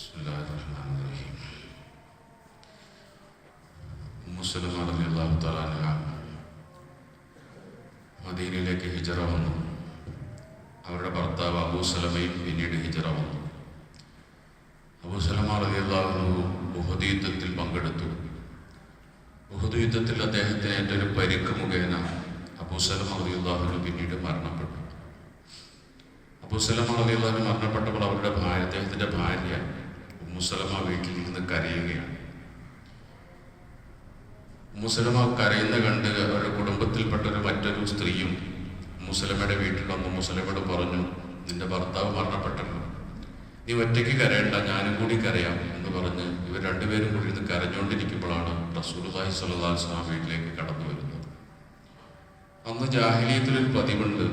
بسم الله الرحمن الرحيم മുസ്ലിം അള്ളാഹു തലാന മദീനയിലേക്ക് ഹിജറ വന്നു അവരുടെ ഭർത്താവ് അബൂ സലമയും പിന്നീട് ഹിജറ വന്നു അബൂ സലമ റളിയല്ലാഹു ഉഹദ് യുദ്ധത്തിൽ പങ്കെടുത്തു ഉഹദ് യുദ്ധത്തിൽ അദ്ദേഹത്തിന് ഏറ്റൊരു പരിക്ക് മുഖേന അബൂ സലമ റളിയല്ലാഹു പിന്നീട് മരണപ്പെട്ടു അബൂ സലമ റളിയല്ലാഹു മരണപ്പെട്ടപ്പോൾ അവരുടെ ഭാര്യ അദ്ദേഹത്തിന്റെ ഭാര്യ മുസലമ വീട്ടിൽ ഇരുന്ന് കരയുകയാണ്. മുസലമ കരയുന്ന കണ്ട് അവരുടെ കുടുംബത്തിൽപ്പെട്ട ഒരു മറ്റൊരു സ്ത്രീയും മുസലമയുടെ വീട്ടിൽ വന്ന് മുസലമയോട് പറഞ്ഞു നിന്റെ ഭർത്താവ് മരണപ്പെട്ടല്ലോ. നീ ഒറ്റയ്ക്ക് കരയണ്ട ഞാനും കൂടി കരയാം എന്ന് പറഞ്ഞ് ഇവർ രണ്ടുപേരും കൂടി ഇരുന്ന് കരഞ്ഞുകൊണ്ടിരിക്കുമ്പോഴാണ് സ്വല്ലല്ലാഹു അലൈഹി വസല്ലം വീട്ടിലേക്ക് കടന്നു വരുന്നത്. അന്ന് ജാഹിലിയത്തിലൊരു പതിവുണ്ട്.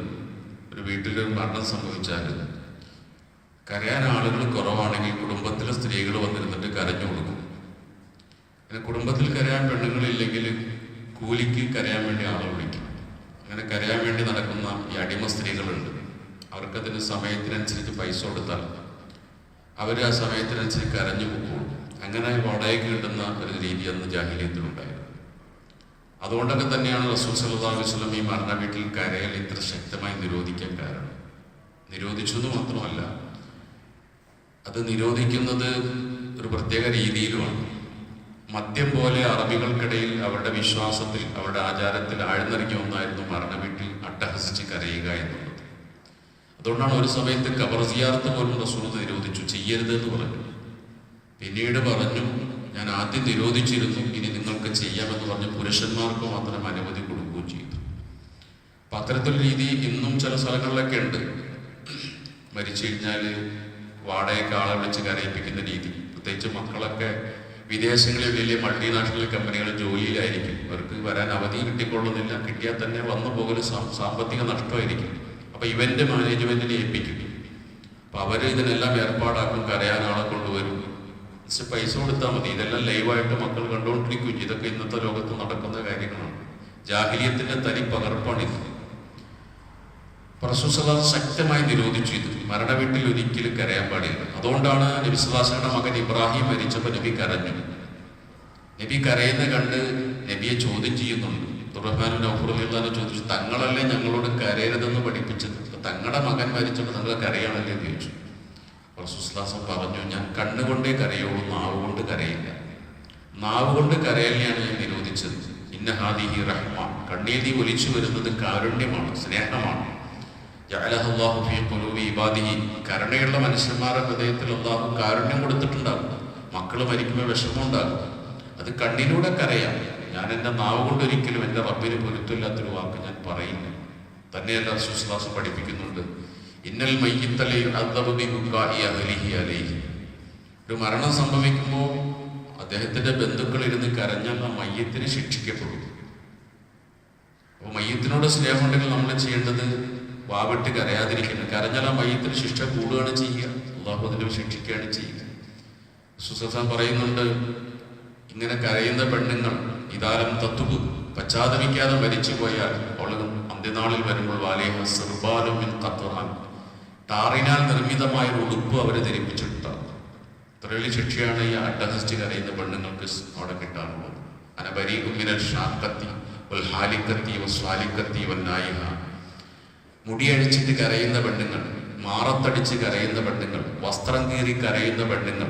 ഒരു വീട്ടിലൊരു മരണം സംഭവിച്ചാൽ കരയാൻ ആളുകൾ കുറവാണെങ്കിൽ കുടുംബത്തിലെ സ്ത്രീകൾ വന്നിരുന്നിട്ട് കരഞ്ഞു കൊടുക്കും. അങ്ങനെ കുടുംബത്തിൽ കരയാൻ പെണ്ണുങ്ങളില്ലെങ്കിൽ കൂലിക്ക് കരയാൻ വേണ്ടി ആളെ വിളിക്കും. അങ്ങനെ കരയാൻ വേണ്ടി നടക്കുന്ന ഈ അടിമ സ്ത്രീകളുണ്ട്. അവർക്കതിന് സമയത്തിനനുസരിച്ച് പൈസ കൊടുത്താൽ അവർ ആ സമയത്തിനനുസരിച്ച് കരഞ്ഞു പോകും. അങ്ങനെ വാടകയ്ക്ക് കിട്ടുന്ന ഒരു രീതി അന്ന് ജാഹിലിയത്തിലുണ്ടായിരുന്നു. അതുകൊണ്ടൊക്കെ തന്നെയാണ് റസൂൽ അലൈഹി വസല്ലം ഈ മരണ വീട്ടിൽ കരയൽ ഇത്ര ശക്തമായി നിരോധിക്കാൻ കാരണം. നിരോധിച്ചു എന്ന് മാത്രമല്ല അത് നിരോധിക്കുന്നത് ഒരു പ്രത്യേക രീതിയിലുമാണ്. മദ്യം പോലെ അറബികൾക്കിടയിൽ അവരുടെ വിശ്വാസത്തിൽ അവരുടെ ആചാരത്തിൽ ആഴ്ന്നിറങ്ങിയ ഒന്നായിരുന്നു മരണ വീട്ടിൽ അട്ടഹസിച്ച് കരയുക എന്നുള്ളത്. അതുകൊണ്ടാണ് ഒരു സമയത്ത് കബർ സിയാർത്ത് പോലും റസൂൽ നിരോധിച്ചു ചെയ്യരുത് എന്ന് പറഞ്ഞു. പിന്നീട് പറഞ്ഞു ഞാൻ ആദ്യം നിരോധിച്ചിരുന്നു ഇനി നിങ്ങൾക്ക് ചെയ്യാമെന്ന് പറഞ്ഞ് പുരുഷന്മാർക്ക് മാത്രം അനുമതി കൊടുക്കുകയും ചെയ്തു. അപ്പൊ അത്തരത്തിലുള്ള രീതി ഇന്നും ചില സ്ഥലങ്ങളിലൊക്കെ ഉണ്ട്. മരിച്ചു കഴിഞ്ഞാൽ വാടകയ്ക്ക് ആളെ വിളിച്ച് കരയിപ്പിക്കുന്ന രീതി. പ്രത്യേകിച്ച് മക്കളൊക്കെ വിദേശങ്ങളിൽ വലിയ മൾട്ടിനാഷണൽ കമ്പനികൾ ജോലിയിലായിരിക്കും. അവർക്ക് വരാൻ അവധി കിട്ടിക്കൊള്ളുന്നില്ല. കിട്ടിയാൽ തന്നെ വന്നു പോകൽ സാമ്പത്തിക നഷ്ടമായിരിക്കും. അപ്പൊ ഇവന്റ് മാനേജ്മെന്റിനെ ഏൽപ്പിക്കും. അപ്പൊ അവർ ഇതിനെല്ലാം ഏർപ്പാടാക്കും കരയാൻ ആളെ കൊണ്ടുവരും. പൈസ കൊടുത്താൽ മതി. ഇതെല്ലാം ലൈവായിട്ട് മക്കൾ കണ്ടുകൊണ്ടിരിക്കും. ഇതൊക്കെ ഇന്നത്തെ ലോകത്ത് നടക്കുന്ന കാര്യങ്ങളാണ്. ജാഹിലിയത്തിന്റെ തനി പകർപ്പാണിത് പ്രസുസലാം ശക്തമായി നിരോധിച്ചു ഇത്. മരണവീട്ടിൽ ഒരിക്കലും കരയാൻ പാടില്ല. അതുകൊണ്ടാണ് നബിസുലാസയുടെ മകൻ ഇബ്രാഹിം മരിച്ചപ്പോൾ നബി കരഞ്ഞു. നബി കരയുന്ന കണ്ട് നബിയെ ചോദ്യം ചെയ്യുന്നുണ്ട്. തുറഹാനു നൗഫുറുല്ലാന്ന് ചോദിച്ചു തങ്ങളല്ലേ ഞങ്ങളോട് കരയരുതെന്ന് പഠിപ്പിച്ചത്? തങ്ങളുടെ മകൻ മരിച്ചപ്പോൾ തങ്ങൾ കരയാണല്ലേ? ചോദിച്ചു. റസൂസ്ലാസം പറഞ്ഞു ഞാൻ കണ്ണുകൊണ്ടേ കരയുള്ളൂ നാവ് കൊണ്ട് കരയില്ല. നാവ് കൊണ്ട് കരയലിനെയാണ് ഞാൻ നിരോധിച്ചത്. ഇന്ന ഹാദിഹി റഹ്മ കണ്ണീതി ഒലിച്ചു വരുന്നത് കാരുണ്യമാണ് സ്നേഹമാണ്. ജഅലഹല്ലാഹു ഫീ ഖുലൂബി ഇബാദിഹി. കരുണയുള്ള മനുഷ്യന്മാരുടെ ഹൃദയത്തിൽ അള്ളാഹു കാരുണ്യം കൊടുത്തിട്ടുണ്ടാകും. മക്കൾ മരിക്കുമ്പോൾ വിഷമം ഉണ്ടാകും അത് കണ്ണിലൂടെ കരയാം ഞാൻ എന്റെ നാവ് കൊണ്ട് ഒരിക്കലും എന്റെ റബ്ബിന് പൊരുത്തില്ലാത്തൊരു വാക്ക് ഞാൻ പറയില്ല. തന്നെയല്ല സുസ്ലാസം പഠിപ്പിക്കുന്നുണ്ട്. ഇന്നൽ മയ്യത്തലി അദ്ദബി ബുക്കായി അഹലിഹി അലൈഹി. ഒരു മരണം സംഭവിക്കുമ്പോൾ അദ്ദേഹത്തിന്റെ ബന്ധുക്കൾ ഇരുന്ന് കരഞ്ഞാൽ ആ മയ്യത്തിന് ശിക്ഷിക്കപ്പെടും. അപ്പോൾ മയ്യത്തിനോട് സ്നേഹമുണ്ടെങ്കിൽ നമ്മൾ ചെയ്യേണ്ടത് വാവിട്ട് കരയാതിരിക്കണം കരഞ്ഞാൽ ആ മയ്യത്തിന് ശിക്ഷ കൂടുകയാണ് ചെയ്യുക. അള്ളാഹു അതിനെ ശിക്ഷിക്കുകയാണ് ചെയ്യുക. സുസസാൻ പറയുന്നുണ്ട് ഇങ്ങനെ കരയുന്ന പെണ്ണുങ്ങൾ ഇതാരം തത്തുക പശ്ചാത്തപിക്കാതെ മരിച്ചു പോയാൽ അവൾ അന്ത്യനാളിൽ വരുമ്പോൾ വാലേഹ സിർബാലും മിൻ ഖത്റാൻ ടാറിനാൽ നിർമ്മിതമായ ഒരു ഉടുപ്പ് അവരെ ധരിപ്പിച്ചിട്ടുണ്ടാകും ഇത്ര വലിയ ശിക്ഷയാണ് ഈ അഡ്ഡഹസ്റ്റ് കരയുന്ന പെണ്ണുങ്ങൾക്ക് അവിടെ കിട്ടാറുള്ളത്. കിട്ടാനുള്ളത് ഉമ്മിനൽ ഷാക്കത്തി വൽ ഹാലിക്കത്തി വസ്വാലിക്കത്തി വന്നായിഹ മുടിയഴിച്ചിട്ട് കരയുന്ന പെണ്ണുങ്ങൾ മാറത്തടിച്ച് കരയുന്ന പെണ്ണുങ്ങൾ വസ്ത്രം കീറി കരയുന്ന പെണ്ണുങ്ങൾ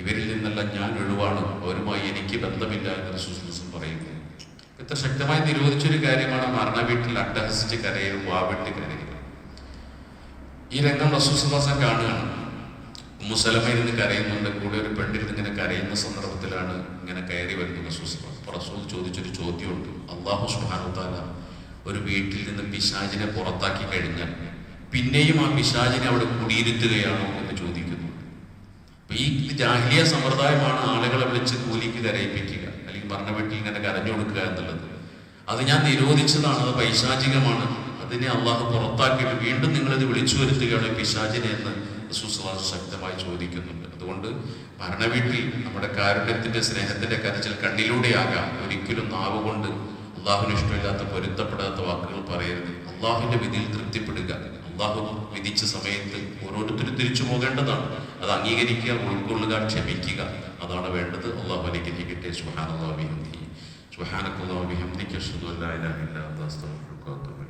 ഇവരിൽ നിന്നെല്ലാം ഞാൻ ഒഴിവാണ്. അവരുമായി എനിക്ക് ബന്ധമില്ല എന്ന് റസൂസുസം പറയുന്നു. ഇത്ര ശക്തമായി നിരോധിച്ചൊരു കാര്യമാണ് മരണ വീട്ടിൽ അട്ടഹസിച്ച് കരയലും വാവിട്ട് കരയലും ഈ രംഗം റസൂസുദാസൻ കാണുകയാണ്. മുസലമ ഇരുന്ന് കരയുന്നുണ്ട് കൂടെ ഒരു പെണ്ണിരുന്ന് ഇങ്ങനെ കരയുന്ന സന്ദർഭത്തിലാണ് ഇങ്ങനെ കയറി വരുന്നത് റസൂസ് അപ്പൊ റസൂൽ ചോദിച്ചൊരു ചോദ്യമുണ്ട്. അള്ളാഹു സുഹാനുത്താല ഒരു വീട്ടിൽ നിന്ന് പിശാചിനെ പുറത്താക്കി കഴിഞ്ഞാൽ പിന്നെയും ആ പിശാചിനെ അവിടെ കുടിയിരുത്തുകയാണോ എന്ന് ചോദിക്കുന്നു. ഈ ജാഹ്ലിയ സമ്പ്രദായമാണ് ആളുകളെ വിളിച്ച് കൂലിക്ക് കരയിപ്പിക്കുക അല്ലെങ്കിൽ പറഞ്ഞ വീട്ടിൽ ഇങ്ങനെ കരഞ്ഞു കൊടുക്കുക എന്നുള്ളത്. അത് ഞാൻ നിരോധിച്ചതാണ് അത് പൈശാചികമാണ്. അതിനെ അള്ളാഹു പുറത്താക്കിയിട്ട് വീണ്ടും നിങ്ങളിത് വിളിച്ചു വരുത്തുകയാണ് പിശാചിനെ എന്ന് റസൂസ്ലാം ശക്തമായി ചോദിക്കുന്നുണ്ട്. അതുകൊണ്ട് ഭരണവീട്ടിൽ നമ്മുടെ കാരുണ്യത്തിന്റെ സ്നേഹത്തിന്റെ കരച്ചിൽ കണ്ണിലൂടെയാകാം. ഒരിക്കലും നാവ് കൊണ്ട് അള്ളാഹുവിന് ഇഷ്ടമില്ലാത്ത പൊരുത്തപ്പെടാത്ത വാക്കുകൾ പറയരുത്. അള്ളാഹുവിന്റെ വിധിയിൽ തൃപ്തിപ്പെടുക. അള്ളാഹു വിധിച്ച സമയത്ത് ഓരോരുത്തരും തിരിച്ചു പോകേണ്ടതാണ്. അത് അംഗീകരിക്കുക ഉൾക്കൊള്ളുക ക്ഷമിക്കുക. അതാണ് വേണ്ടത്. അള്ളാഹു അനുഗ്രഹിക്കട്ടെ. സുഹാനക്കുള്ള ഇലൈക്